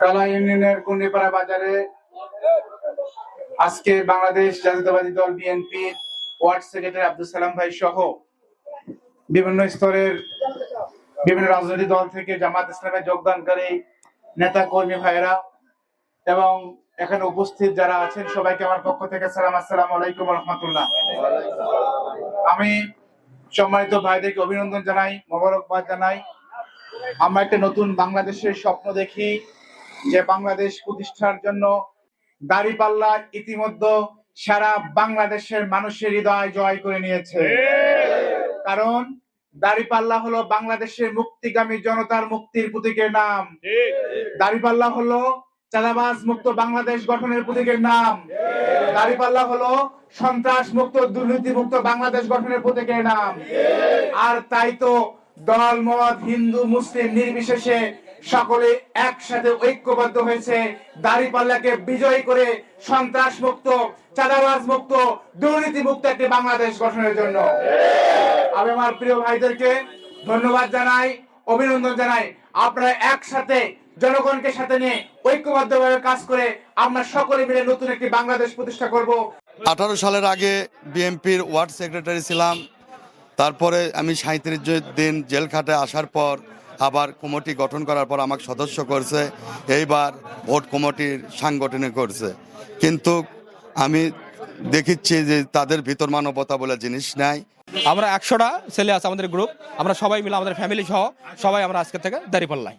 কালা ইউনিয়নের কুন্ডিপাড়া বাজারে আজকে বাংলাদেশ জাতীয়তাবাদী দল BNP word secretary Abdul Salam ভাই সহ বিভিন্ন স্তরের বিভিন্ন রাজনৈতিক দল থেকে জামাত ইসলামে যোগদানকারী নেতা কর্মী ভাইরা এবং এখানে উপস্থিত যারা আছেন, সবাইকে আমার পক্ষ থেকে সালাম, আসসালামু আলাইকুম রহমতুল্লাহ। আমি সম্মানিত ভাইদেরকে অভিনন্দন জানাই, মোবারকবাদ জানাই। আমরা একটা নতুন বাংলাদেশের স্বপ্ন দেখি। যে বাংলাদেশ প্রতিষ্ঠার জন্য দাড়িপাল্লা ইতিমধ্যে সারা বাংলাদেশের মানুষের হৃদয় জয় করে নিয়েছে। কারণ দাড়িপাল্লা হলো বাংলাদেশের মুক্তিগামী জনতার মুক্তির প্রতীকের নাম। দাড়িপাল্লা হলো চাঁদাবাজ মুক্ত বাংলাদেশ গঠনের প্রতীকের নাম। দাড়িপাল্লা হলো সন্ত্রাস মুক্ত, দুর্নীতি মুক্ত বাংলাদেশ গঠনের প্রতীকের নাম। আর তাই তো দল মত হিন্দু, মুসলিম নির্বিশেষে সকলে একসাথে ঐক্যবদ্ধ হয়েছে। দাড়িপাল্লাকে বিজয়ী করে সন্ত্রাস মুক্ত চাঁদাবাজ মুক্ত দুর্নীতি মুক্ত একটি বাংলাদেশ গঠনের জন্য। আমি আমার প্রিয় ভাইদেরকে ধন্যবাদ জানাই, অভিনন্দন জানাই। আপনারা একসাথে জনগণকে সাথে নিয়ে ঐক্যবদ্ধভাবে কাজ করে আমরা সকলে মিলে নতুন একটি বাংলাদেশ প্রতিষ্ঠা করব। আঠারো সালের আগে বিএনপির ওয়ার্ড সেক্রেটারি ছিলাম। তারপরে আমি সাঁত্রিশ দিন জেল খাটে আসার পর আবার কমিটি গঠন করার পর আমাকে সদস্য করছে, এইবার ভোট কমিটির সাংগঠনিক করছে। কিন্তু আমি দেখিচ্ছি যে তাদের ভিতর মানবতা বলে জিনিস নাই। আমরা একশোটা ছেলে আছে আমাদের গ্রুপ আমরা সবাই মিলে আমাদের ফ্যামিলি সহ সবাই আমরা আজকে থেকে দাঁড়িয়ে পাল্লাই